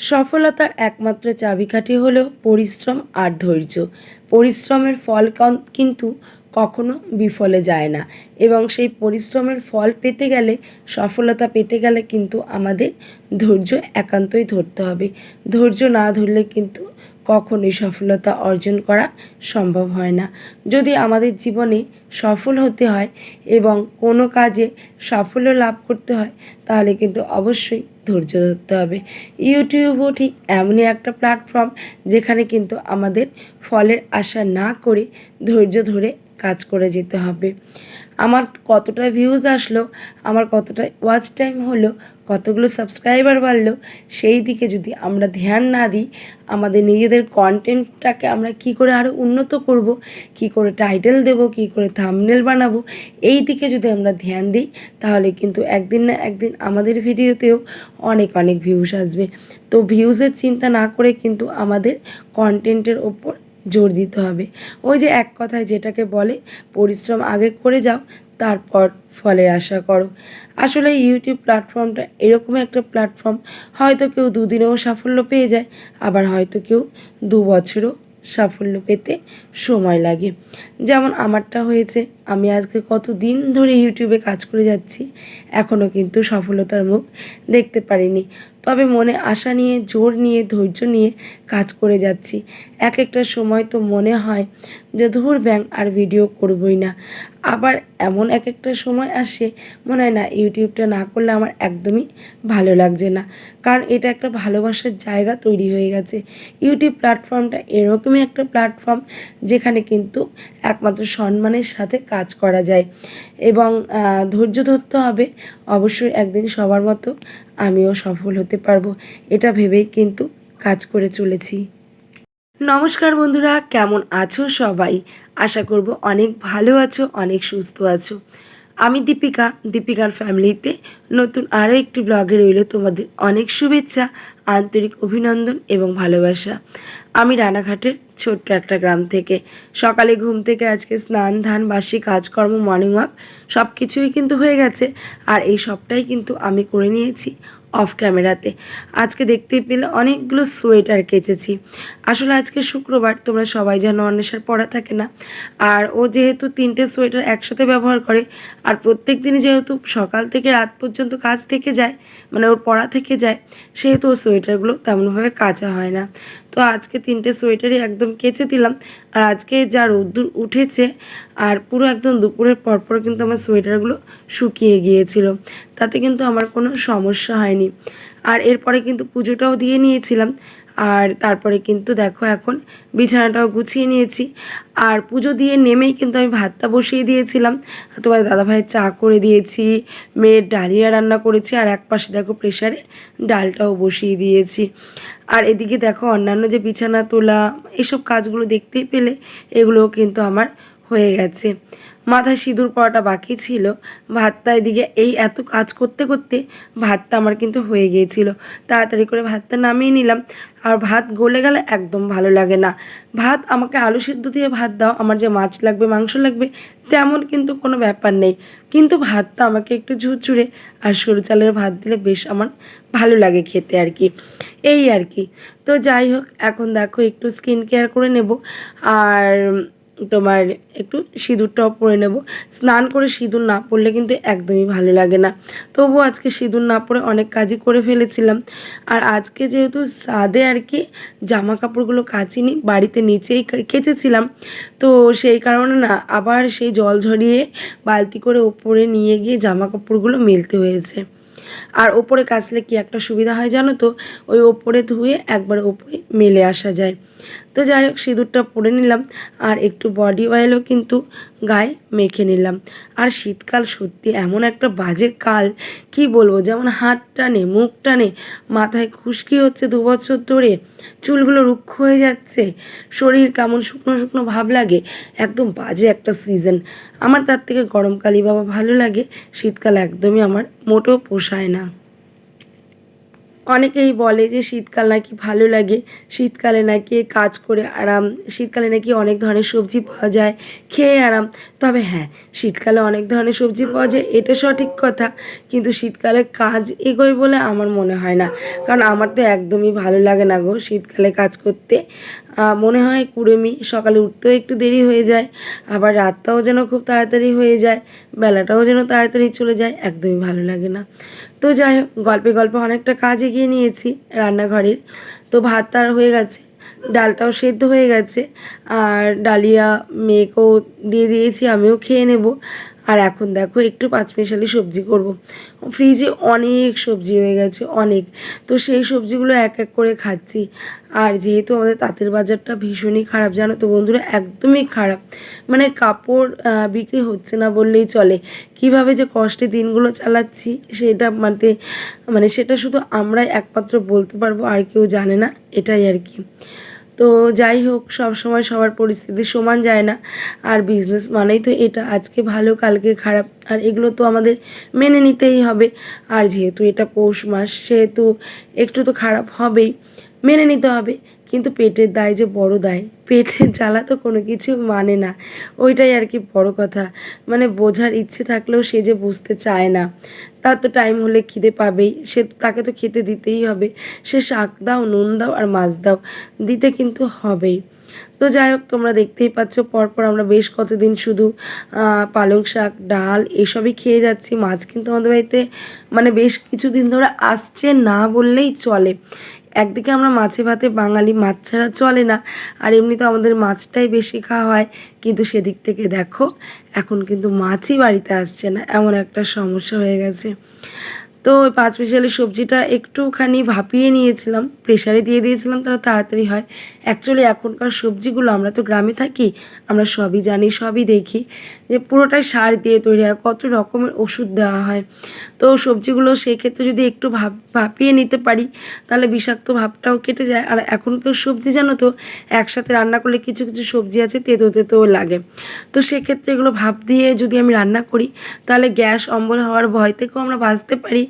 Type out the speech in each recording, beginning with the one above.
সফলতার একমাত্র চাবিকাঠি হলো পরিশ্রম আর ধৈর্য। পরিশ্রমের ফল কিন্তু কখনো বিফলে যায় না। এবং সেই পরিশ্রমের ফল পেতে গেলে, সফলতা পেতে গেলে কিন্তু আমাদের ধৈর্য একান্তই ধরতে হবে। ধৈর্য না ধরলে কিন্তু কখনোই সফলতা অর্জন করা সম্ভব হয় না। যদি আমাদের জীবনে সফল হতে হয় এবং কোনো কাজে সাফল্য লাভ করতে হয়, তাহলে কিন্তু অবশ্যই ধৈর্য ধরতে হবে। ইউটিউবও ঠিক এমনই একটা প্ল্যাটফর্ম যেখানে কিন্তু আমাদের ফলের আশা না করে ধৈর্য ধরে কাজ করে যেতে হবে। আমার কতটা ভিউজ আসলো, আমার কতটা ওয়াচ টাইম হলো, কতগুলো সাবস্ক্রাইবার বাড়লো, সেই দিকে যদি আমরা ধ্যান না দিই, আমাদের নিজেদের কন্টেন্টটাকে আমরা কি করে আরও উন্নত করব, কি করে টাইটেল দেব, কি করে থামনেল বানাবো, এই দিকে যদি আমরা ধ্যান দিই, তাহলে কিন্তু একদিন না একদিন আমাদের ভিডিওতেও অনেক অনেক ভিউজ আসবে। তো ভিউজের চিন্তা না করে কিন্তু আমাদের কন্টেন্টের ওপর জোর দিতে হবে। ওই যে এক কথায় যেটাকে বলে, পরিশ্রম আগে করে যাও, তারপর ফলের আশা করো। আসলে ইউটিউব প্ল্যাটফর্মটা এরকম একটা প্ল্যাটফর্ম হয়তো কেউ দুদিনেও সাফল্য পেয়ে যায়, আবার হয়তো কেউ দু বছরও সাফল্য পেতে সময় লাগে। যেমন আমারটা হয়েছে, আমি আজকে কত দিন ধরে ইউটিউবে কাজ করে যাচ্ছি এখনও কিন্তু সফলতার মুখ দেখতে পারিনি। তবে মনে আশা নিয়ে, জোর নিয়ে, ধৈর্য নিয়ে কাজ করে যাচ্ছি। এক একটা সময় তো মনে হয় যে ধুর ব্যাং আর ভিডিও করবই না। আবার এমন এক একটা সময় আসে, মনে হয় না, ইউটিউবটা না করলে আমার একদমই ভালো লাগছে না। কারণ এটা একটা ভালোবাসার জায়গা তৈরি হয়ে গেছে। ইউটিউব প্ল্যাটফর্মটা এরকমই একটা প্ল্যাটফর্ম যেখানে কিন্তু একমাত্র সম্মানের সাথে কাজ করা যায়। এবং ধৈর্য ধরতে হবে অবশ্যই একদিন সবার মতো। আমিও সফল হতে পারব, এটা ভেবেই কিন্তু কাজ করে চলেছি। নমস্কার বন্ধুরা, কেমন আছো সবাই? আশা করব অনেক ভালো আছো, অনেক সুস্থ আছো। আমি দীপিকা, দীপিকার ফ্যামিলিতে নতুন আরও একটি ব্লগে রইল তোমাদের অনেক শুভেচ্ছা, আন্তরিক অভিনন্দন এবং ভালোবাসা। আমি রানাঘাটের ছোট্ট একটা গ্রাম থেকে। সকালে ঘুম থেকে আজকে স্নান, ধান, বাসি, কাজকর্ম মর্নিং ওয়াক সব কিছুই কিন্তু হয়ে গেছে। আর এই সবটাই কিন্তু আমি করে নিয়েছি। অফ ক্যামেরাতে। আজকে দেখতে পেলে অনেকগুলো সোয়েটার কেচেছি। আসলে আজকে শুক্রবার, তোমরা সবাই জানো অন্বেষার পড়া থাকে না। আর ও যেহেতু তিনটে সোয়েটার একসাথে ব্যবহার করে, আর প্রত্যেক দিনই যেহেতু সকাল থেকে রাত পর্যন্ত কাজ থেকে যায় মানে ওর পড়া থেকে যায়, সেহেতু ওর সোয়েটারগুলো তেমনভাবে কাচা হয় না। তো আজকে তিনটে সোয়েটারই একদম কেচে দিলাম। আর আজকে যা রোদ্দুর উঠেছে, আর পুরো একদম দুপুরের পরপর কিন্তু আমার সোয়েটারগুলো শুকিয়ে গিয়েছিল। তাতে কিন্তু আমার কোনো সমস্যা হয়নি। আর এরপরে কিন্তু পুজোটাও দিয়ে নিয়েছিলাম। আর তারপরে কিন্তু দেখো এখন বিছানাটাও গুছিয়ে নিয়েছি। আর পুজো দিয়ে নেমেই কিন্তু আমি ভাতটা বসিয়ে দিয়েছিলাম। তোমার দাদাভাইয়ের চা করে দিয়েছি, মেয়ের ডালিয়া রান্না করেছি, আর এক পাশে দেখো প্রেশারে ডালটাও বসিয়ে দিয়েছি। আর এদিকে দেখো অন্যান্য যে বিছানা, তোলা, এসব কাজগুলো দেখতেই পেলে, এগুলোও কিন্তু আমার হয়ে গেছে। মাথায় সিঁদুর পড়াটা বাকি ছিল। ভাতটা এদিকে, এই এত কাজ করতে করতে ভাতটা আমার কিন্তু হয়ে গিয়েছিল। তাড়াতাড়ি করে ভাতটা নামিয়ে নিলাম। আর ভাত গলে গেলে একদম ভালো লাগে না। ভাত আমাকে আলু সিদ্ধ দিয়ে ভাত দাও, আমার যে মাছ লাগবে, মাংস লাগবে, তেমন কিন্তু কোনো ব্যাপার নেই। কিন্তু ভাতটা আমাকে একটু ঝুরঝুরে আর সরু চালের ভাত দিলে বেশ আমার ভালো লাগে খেতে আর কি। এই আর কি। তো যাই হোক, এখন দেখো একটু স্কিন কেয়ার করে নেব। আর তোমার একটু সিঁদুরটাও পরে নেব। স্নান করে সিঁদুর না পরলে কিন্তু একদমই ভালো লাগে না। তবুও আজকে সিঁদুর না পরে অনেক কাজই করে ফেলেছিলাম। আর আজকে যেহেতু সাদে আর কি জামা কাপড়গুলো কাচিনি, বাড়িতে নিচেই কেচেছিলাম। তো সেই কারণে না আবার সেই জল ঝরিয়ে বালতি করে ওপরে নিয়ে গিয়ে জামা কাপড়গুলো মেলতে হয়েছে। আর ওপরে কাচলে কি একটা সুবিধা হয় জানো তো? ওই ওপরে ধুয়ে একবার ওপরে মেলে আসা যায়। তো যাই হোক, সিঁদুরটা পরে নিলাম আর একটু বডি অয়েলও কিন্তু গায়ে মেখে নিলাম। আর শীতকাল সত্যি এমন একটা বাজে কাল, কি বলব? যেমন হাত টানে, মুখ টানে, মাথায় খুশকি হচ্ছে দু বছর ধরে, চুলগুলো রুক্ষ হয়ে যাচ্ছে, শরীর কেমন শুকনো শুকনো ভাব লাগে, একদম বাজে একটা সিজন আমার তার থেকে গরমকালই বাবা ভালো লাগে, শীতকাল একদমই আমার মোটেও পোষায় না। অনেকেই বলে যে শীতকাল নাকি ভালো লাগে। শীতকালে নাকি কাজ করে আরাম, শীতকালে নাকি অনেক ধরনের সবজি পাওয়া যায়, খেয়ে আরাম। তবে হ্যাঁ শীতকালে অনেক ধরনের সবজি পাওয়া যায়, এটা সঠিক কথা। কিন্তু শীতকালে কাজ এগোয় বলে আমার মনে হয় না। কারণ আমার তো একদমই ভালো লাগে না গো শীতকালে কাজ করতে। মনে হয় কুড়েমি, সকালে উঠতেও একটু দেরি হয়ে যায়, আবার রাতটাও যেন খুব তাড়াতাড়ি হয়ে যায়, বেলাটাও যেন তাড়াতাড়ি চলে যায়, একদমই ভালো লাগে না। তো যাই হোক, গল্পে গল্পে অনেকটা কাজ এগিয়ে নিয়েছি রান্নাঘরের। তো ভাত তার হয়ে গেছে, ডালটাও সেদ্ধ হয়ে গেছে, আর ডালিয়া মেয়েকেও দিয়ে দিয়েছি, আমিও খেয়ে নেব। আর এখন দেখো একটু পাঁচমিশালি সবজি করব। ফ্রিজে অনেক সবজি হয়ে গেছে, অনেক। তো সেই সবজিগুলো এক এক করে খাচ্ছি। আর যেহেতু আমাদের তাঁতের বাজারটা ভীষণই খারাপ, জানো তো বন্ধুরা, একদমই খারাপ। মানে কাপড় বিক্রি হচ্ছে না বললেই চলে। কীভাবে যে কষ্টে দিনগুলো চালাচ্ছি সেটা মানে মানে সেটা শুধু আমরাই একমাত্র বলতে পারব, আর কেউ জানে না, এটাই আর কি। তো যাই হোক, সব সময় সবার পরিস্থিতি সমান যায় না। আর বিজনেস মানেই তো এটা, আজকে ভালো, কালকে খারাপ, আর এগুলো তো আমাদের মেনে নিতেই হবে। আর যেহেতু এটা পৌষ মাস, সেহেতু একটু তো খারাপ হবেই, মেনে নিতে হবে। কিন্তু পেটের দায় যে বড় দায়, পেটের জ্বালা তো কোনো কিছু মানে না। ওইটাই আর কি বড় কথা। মানে বোঝার ইচ্ছে থাকলেও সে যে বুঝতে চায় না, তার তো টাইম হলে খিদে পাবেই। সে তাকে তো খেতে দিতেই হবে। সে শাক দাও, নুন দাও আর মাছ দাও। দিতে কিন্তু হবেই। তো যাই হোক তোমরা দেখতেই পাচ্ছ, পরপর আমরা বেশ কতদিন শুধু পালং শাক, ডাল এসবই খেয়ে যাচ্ছি। মাছ কিন্তু আমাদের বাড়িতে মানে বেশ কিছুদিন ধরে আসছে না বললেই চলে। একদিকে আমরা মাছে ভাতে বাঙালি, মাছ ছাড়া চলে না। আর এমনিতে আমাদের মাছটাই বেশি খাওয়া হয়। কিন্তু সেদিক থেকে দেখো, এখন কিন্তু মাছই বাড়িতে আসছে না। এমন একটা সমস্যা হয়ে গেছে। তো ওই পাঁচ মিশালি সবজিটা একটুখানি ভাপিয়ে নিয়েছিলাম প্রেশারে দিয়ে দিয়েছিলাম তারা তাড়াতাড়ি হয়। অ্যাকচুয়ালি এখনকার সবজিগুলো আমরা তো গ্রামে থাকি, আমরা সবই জানি, সবই দেখি, যে পুরোটাই সার দিয়ে তৈরি হয়, কত রকমের ওষুধ দেওয়া হয়। তো সবজিগুলো সেক্ষেত্রে যদি একটু ভাপ, ভাপিয়ে নিতে পারি, তাহলে বিষাক্ত ভাবটাও কেটে যায়। আর এখনকার সবজি জানো তো, একসাথে রান্না করলে কিছু কিছু সবজি আছে, তেতো তেতো লাগে। তো সেক্ষেত্রে এগুলো ভাপ দিয়ে যদি আমি রান্না করি, তাহলে গ্যাস অম্বল হওয়ার ভয় থেকেও আমরা বাঁচতে পারি।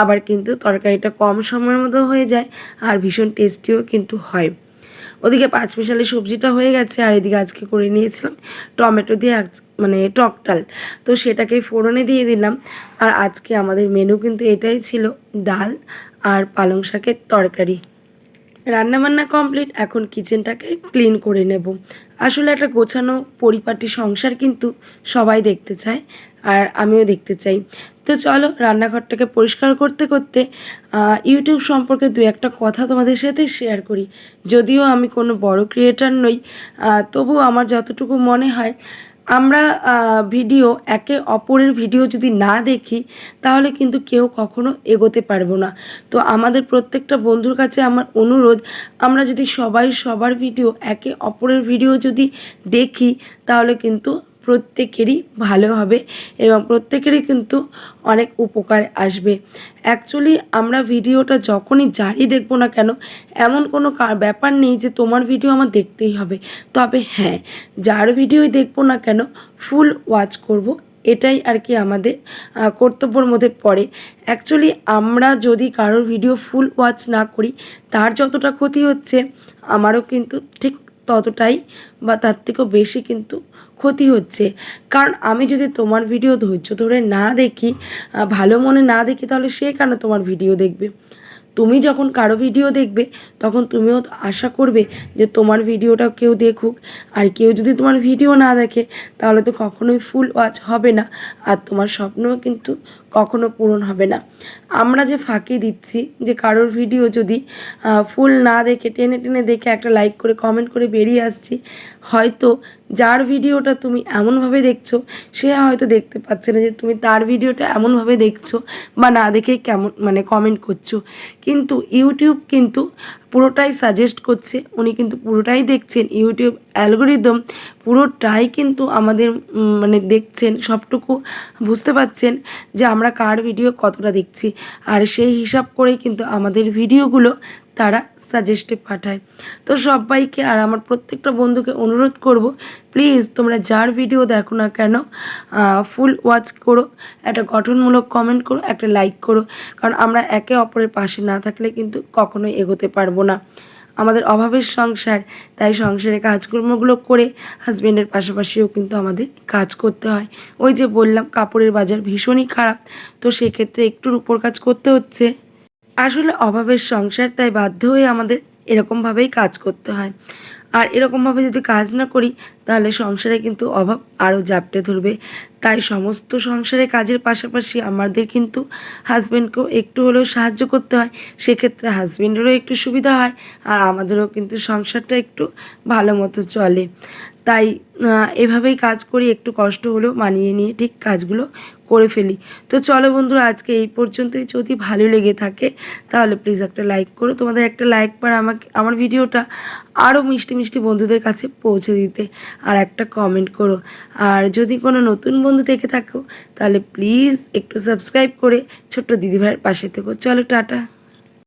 আবার কিন্তু তরকারিটা কম সময়ের মতো হয়ে যায় আর ভীষণ টেস্টিও কিন্তু হয়। ওদিকে পাঁচ মিশালি সবজিটা হয়ে গেছে আর এদিকে আজকে করে নিয়েছিলাম টমেটো দিয়ে মানে টকটাল তো সেটাকে ফোড়নে দিয়ে দিলাম আর আজকে আমাদের মেনু কিন্তু এটাই ছিল, ডাল আর পালং শাকের তরকারি। রান্নাবান্না কমপ্লিট এখন কিচেনটাকে ক্লিন করে নেব। আসলে একটা গোছানো, পরিপাটি সংসার কিন্তু সবাই দেখতে চায়, আর আমিও দেখতে চাই। তো চলো, রান্নাঘরটাকে পরিষ্কার করতে করতে ইউটিউব সম্পর্কে দু একটা কথা তোমাদের সাথে শেয়ার করি। যদিও আমি কোনো বড় ক্রিয়েটার নই তবু আমার যতটুকু মনে হয় আমরা ভিডিও, একে অপরের ভিডিও যদি না দেখি, তাহলে কিন্তু কেউ কখনো এগোতে পারব না। তো আমাদের প্রত্যেকটা বন্ধুর কাছে আমার অনুরোধ, আমরা যদি সবাই সবার ভিডিও, একে অপরের ভিডিও যদি দেখি, তাহলে কিন্তু প্রত্যেকেরই ভালো হবে এবং প্রত্যেকেরই কিন্তু অনেক উপকার আসবে। অ্যাকচুয়ালি আমরা ভিডিওটা যখনই জারি দেখব না কেন, এমন কোনো ব্যাপার নেই যে তোমার ভিডিও আমার দেখতেই হবে। তবে হ্যাঁ যার ভিডিওই দেখব না কেন ফুল ওয়াচ করব। এটাই আর কি আমাদের কর্তব্যর মধ্যে পড়ে। অ্যাকচুয়ালি আমরা যদি কারোর ভিডিও ফুল ওয়াচ না করি, তার যতটা ক্ষতি হচ্ছে, আমারও কিন্তু ঠিক ততটাই বা তার থেকেও বেশি কিন্তু ক্ষতি হচ্ছে। কারণ আমি যদি তোমার ভিডিও ধৈর্য ধরে না দেখি ভালো মনে না দেখি, তাহলে সে কেন তোমার ভিডিও দেখবে? তুমি যখন কারও ভিডিও দেখবে, তখন তুমিও আশা করবে যে তোমার ভিডিওটা কেউ দেখুক। আর কেউ যদি তোমার ভিডিও না দেখে, তাহলে তো কখনোই ফুল ওয়াচ হবে না। আর তোমার স্বপ্নও কিন্তু কখনো পূরণ হবে না। আমরা যে ফাঁকি দিচ্ছি, যে কারোর ভিডিও যদি ফুল না দেখে, টেনে টেনে দেখে একটা লাইক করে কমেন্ট করে বেরিয়ে আসছি, হয়তো যার ভিডিওটা তুমি এমনভাবে দেখছ, সে হয়তো দেখতে পাচ্ছে না যে তুমি তার ভিডিওটা এমনভাবে দেখছ বা না দেখেই কেমন মানে কমেন্ট করছ। কিন্তু ইউটিউব কিন্তু পুরোটাই সাজেস্ট করছে, উনি কিন্তু পুরোটাই দেখছেন। ইউটিউব অ্যালগোরিদম পুরোটাই কিন্তু আমাদের মানে দেখছেন, সবটুকু বুঝতে পারছেন যে আমরা কার ভিডিও কতটা দেখছি। আর সেই হিসাব করেই কিন্তু আমাদের ভিডিওগুলো তারা সাজেস্টে পাঠায়। তো সবাইকে আর আমার প্রত্যেকটা বন্ধুকে অনুরোধ করব প্লিজ তোমরা যার ভিডিও দেখো না কেন ফুল ওয়াচ করো, একটা গঠনমূলক কমেন্ট করো, একটা লাইক করো। কারণ আমরা একে অপরের পাশে না থাকলে কিন্তু কখনোই এগোতে পারব না। আমাদের অভাবের সংসার, তাই সংসারে কাজকর্মগুলো করে হাজব্যান্ডের পাশাপাশিও কিন্তু আমাদের কাজ করতে হয়। ওই যে বললাম, কাপড়ের বাজার ভীষণই খারাপ, তো সেক্ষেত্রে একটু উপর কাজ করতে হচ্ছে। আসলে অভাবের সংসার, তাই বাধ্য হয়ে আমাদের এরকমভাবেই কাজ করতে হয়। আর এরকমভাবে যদি কাজ না করি, তাহলে সংসারে কিন্তু অভাব আরও জাপটে ধরবে। তাই সমস্ত সংসারে কাজের পাশাপাশি আমাদের কিন্তু হাজব্যান্ডকেও একটু হলেও সাহায্য করতে হয়। সেক্ষেত্রে হাজব্যান্ডেরও একটু সুবিধা হয় আর আমাদেরও কিন্তু সংসারটা একটু ভালো মতো চলে। তাই এভাবেই কাজ করি, একটু কষ্ট হলেও মানিয়ে নিয়ে ঠিক কাজগুলো করে ফেলি। তো চলো বন্ধুরা, আজকে এই পর্যন্তই। যদি ভালো লেগে থাকে, তাহলে প্লিজ একটা লাইক করো। তোমাদের একটা লাইক পার আমাকে, আমার ভিডিওটা আরও মিষ্টি মিষ্টি বন্ধুদের কাছে পৌঁছে দিতে আর একটা কমেন্ট করো। আর যদি কোনো নতুন বন্ধু থেকে থাকো, তাহলে প্লিজ একটু সাবস্ক্রাইব করে ছোট্ট দিদিভাইয়ের পাশে থেকো। চলো, টাটা।